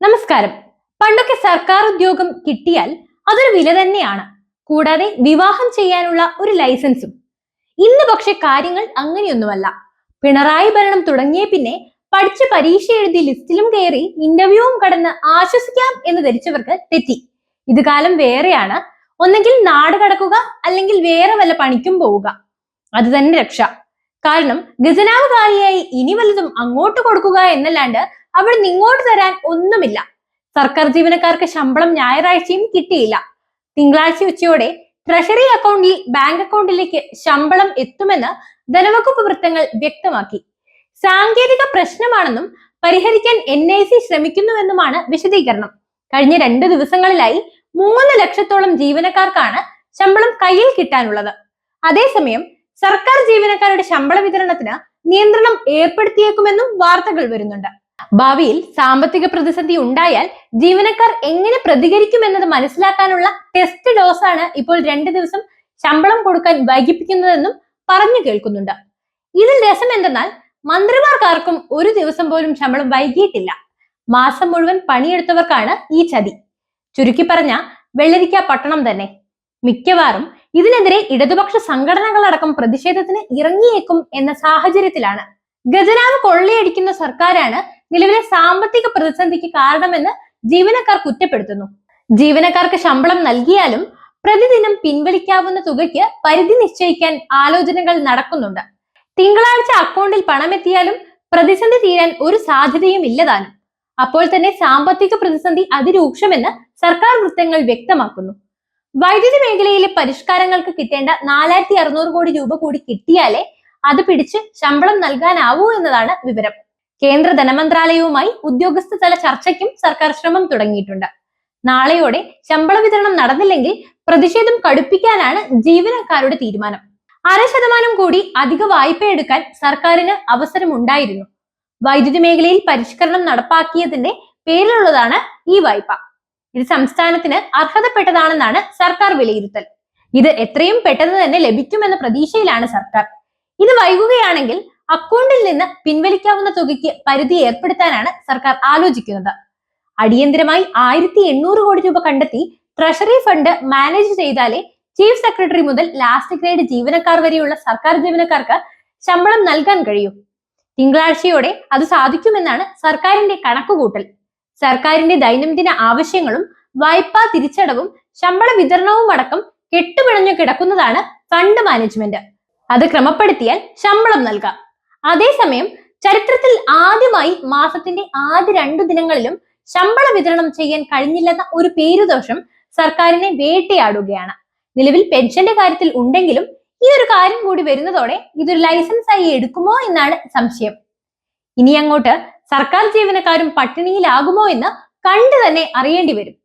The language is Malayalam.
നമസ്കാരം. പണ്ടൊക്കെ സർക്കാർ ഉദ്യോഗം കിട്ടിയാൽ അതൊരു വില തന്നെയാണ്. കൂടാതെ വിവാഹം ചെയ്യാനുള്ള ഒരു ലൈസൻസും. ഇന്ന് പക്ഷെ കാര്യങ്ങൾ അങ്ങനെയൊന്നുമല്ല. പിണറായി ഭരണം തുടങ്ങിയ പിന്നെ പഠിച്ച് പരീക്ഷ എഴുതി ലിസ്റ്റിലും കയറി ഇന്റർവ്യൂവും കടന്ന് ആശ്വസിക്കാം എന്ന് ധരിച്ചവർക്ക് തെറ്റി. ഇത് കാലം വേറെയാണ്. ഒന്നെങ്കിൽ നാട് കടക്കുക അല്ലെങ്കിൽ വേറെ വല്ല പണിക്കും പോവുക. അത് തന്നെ രക്ഷ. കാരണം ഖജനാവ് കാലിയായി ഇനി വല്ലതും അങ്ങോട്ട് കൊടുക്കുക എന്നല്ലാണ്ട് അവിടെ നിങ്ങോട്ട് തരാൻ ഒന്നുമില്ല. സർക്കാർ ജീവനക്കാർക്ക് ശമ്പളം ഞായറാഴ്ചയും കിട്ടിയില്ല. തിങ്കളാഴ്ച ഉച്ചയോടെ ട്രഷറി അക്കൗണ്ടിൽ ബാങ്ക് അക്കൗണ്ടിലേക്ക് ശമ്പളം എത്തുമെന്ന് ധനവകുപ്പ് വൃത്തങ്ങൾ വ്യക്തമാക്കി. സാങ്കേതിക പ്രശ്നമാണെന്നും പരിഹരിക്കാൻ എൻ ഐ സി ശ്രമിക്കുന്നുവെന്നുമാണ് വിശദീകരണം. കഴിഞ്ഞ രണ്ട് ദിവസങ്ങളിലായി മൂന്ന് ലക്ഷത്തോളം ജീവനക്കാർക്കാണ് ശമ്പളം കയ്യിൽ കിട്ടാനുള്ളത്. അതേസമയം സർക്കാർ ജീവനക്കാരുടെ ശമ്പള വിതരണത്തിന് നിയന്ത്രണം ഏർപ്പെടുത്തിയേക്കുമെന്നും വാർത്തകൾ വരുന്നുണ്ട്. ഭാവിയിൽ സാമ്പത്തിക പ്രതിസന്ധി ഉണ്ടായാൽ ജീവനക്കാർ എങ്ങനെ പ്രതികരിക്കുമെന്നത് മനസ്സിലാക്കാനുള്ള ടെസ്റ്റ് ഡോസാണ് ഇപ്പോൾ രണ്ട് ദിവസം ശമ്പളം കൊടുക്കാൻ വൈകിപ്പിക്കുന്നതെന്നും പറഞ്ഞു കേൾക്കുന്നുണ്ട്. ഇതിൽ രസം എന്തെന്നാൽ മന്ത്രിമാർക്കാർക്കും ഒരു ദിവസം പോലും ശമ്പളം വൈകിയിട്ടില്ല. മാസം മുഴുവൻ പണിയെടുത്തവർക്കാണ് ഈ ചതി. ചുരുക്കി പറഞ്ഞ വെള്ളരിക്ക പട്ടണം തന്നെ. മിക്കവാറും ഇതിനെതിരെ ഇടതുപക്ഷ സംഘടനകളടക്കം പ്രതിഷേധത്തിന് ഇറങ്ങിയേക്കും എന്ന സാഹചര്യത്തിലാണ്. ഖജനാവ് കൊള്ളയടിക്കുന്ന സർക്കാരാണ് നിലവിലെ സാമ്പത്തിക പ്രതിസന്ധിക്ക് കാരണമെന്ന് ജീവനക്കാർ കുറ്റപ്പെടുത്തുന്നു. ജീവനക്കാർക്ക് ശമ്പളം നൽകിയാലും പ്രതിദിനം പിൻവലിക്കാവുന്ന തുകയ്ക്ക് പരിധി നിശ്ചയിക്കാൻ ആലോചനകൾ നടക്കുന്നുണ്ട്. തിങ്കളാഴ്ച അക്കൗണ്ടിൽ പണമെത്തിയാലും പ്രതിസന്ധി തീരാൻ ഒരു സാധ്യതയും ഇല്ലതാനും. അപ്പോൾ തന്നെ സാമ്പത്തിക പ്രതിസന്ധി അതിരൂക്ഷമെന്ന് സർക്കാർ വൃത്തങ്ങൾ വ്യക്തമാക്കുന്നു. വൈദ്യുതി മേഖലയിലെ പരിഷ്കാരങ്ങൾക്ക് കിട്ടേണ്ട നാലായിരത്തി അറുന്നൂറ് കോടി രൂപ കൂടി കിട്ടിയാലേ അത് പിടിച്ച് ശമ്പളം നൽകാനാവൂ എന്നതാണ് വിവരം. കേന്ദ്ര ധനമന്ത്രാലയവുമായി ഉദ്യോഗസ്ഥ തല ചർച്ചയ്ക്കും സർക്കാർ ശ്രമം തുടങ്ങിയിട്ടുണ്ട്. നാളെയോടെ ശമ്പള വിതരണം നടന്നില്ലെങ്കിൽ പ്രതിഷേധം കടുപ്പിക്കാനാണ് ജീവനക്കാരുടെ തീരുമാനം. അര ശതമാനം കൂടി അധിക വായ്പ എടുക്കാൻ സർക്കാരിന് അവസരമുണ്ടായിരുന്നു. വൈദ്യുതി മേഖലയിൽ പരിഷ്കരണം നടപ്പാക്കിയതിന്റെ പേരിലുള്ളതാണ് ഈ വായ്പ. ഇത് സംസ്ഥാനത്തിന് അർഹതപ്പെട്ടതാണെന്നാണ് സർക്കാർ വിലയിരുത്തൽ. ഇത് എത്രയും പെട്ടെന്ന് തന്നെ ലഭിക്കുമെന്ന പ്രതീക്ഷയിലാണ് സർക്കാർ. ഇത് വൈകുകയാണെങ്കിൽ അക്കൗണ്ടിൽ നിന്ന് പിൻവലിക്കാവുന്ന തുകയ്ക്ക് പരിധി ഏർപ്പെടുത്താനാണ് സർക്കാർ ആലോചിക്കുന്നത്. അടിയന്തരമായി ആയിരത്തി എണ്ണൂറ് കോടി രൂപ കണ്ടെത്തി ട്രഷറി ഫണ്ട് മാനേജ് ചെയ്താലേ ചീഫ് സെക്രട്ടറി മുതൽ ലാസ്റ്റ് ഗ്രേഡ് ജീവനക്കാർ വരെയുള്ള സർക്കാർ ജീവനക്കാർക്ക് ശമ്പളം നൽകാൻ കഴിയൂ. തിങ്കളാഴ്ചയോടെ അത് സാധിക്കുമെന്നാണ് സർക്കാരിന്റെ കണക്കുകൂട്ടൽ. സർക്കാരിന്റെ ദൈനംദിന ആവശ്യങ്ങളും വായ്പാ തിരിച്ചടവും ശമ്പള വിതരണവും അടക്കം കെട്ടുപിണഞ്ഞു കിടക്കുന്നതാണ് ഫണ്ട് മാനേജ്മെന്റ് അത് ക്രമപ്പെടുത്തിയാൽ ശമ്പളം നൽകാം. അതേസമയം ചരിത്രത്തിൽ ആദ്യമായി മാസത്തിന്റെ ആദ്യ രണ്ടു ദിനങ്ങളിലും ശമ്പള വിതരണം ചെയ്യാൻ കഴിഞ്ഞില്ലെന്ന ഒരു പേരുദോഷം സർക്കാരിനെ വേട്ടയാടുകയാണ്. നിലവിൽ പെൻഷന്റെ കാര്യത്തിൽ ഉണ്ടെങ്കിലും ഈ ഒരു കാര്യം കൂടി വരുന്നതോടെ ഇതൊരു ലൈസൻസ് ആയി എടുക്കുമോ എന്നാണ് സംശയം. ഇനി അങ്ങോട്ട് സർക്കാർ ജീവനക്കാരും പട്ടിണിയിലാകുമോ എന്ന് കണ്ടു തന്നെ അറിയേണ്ടി വരും.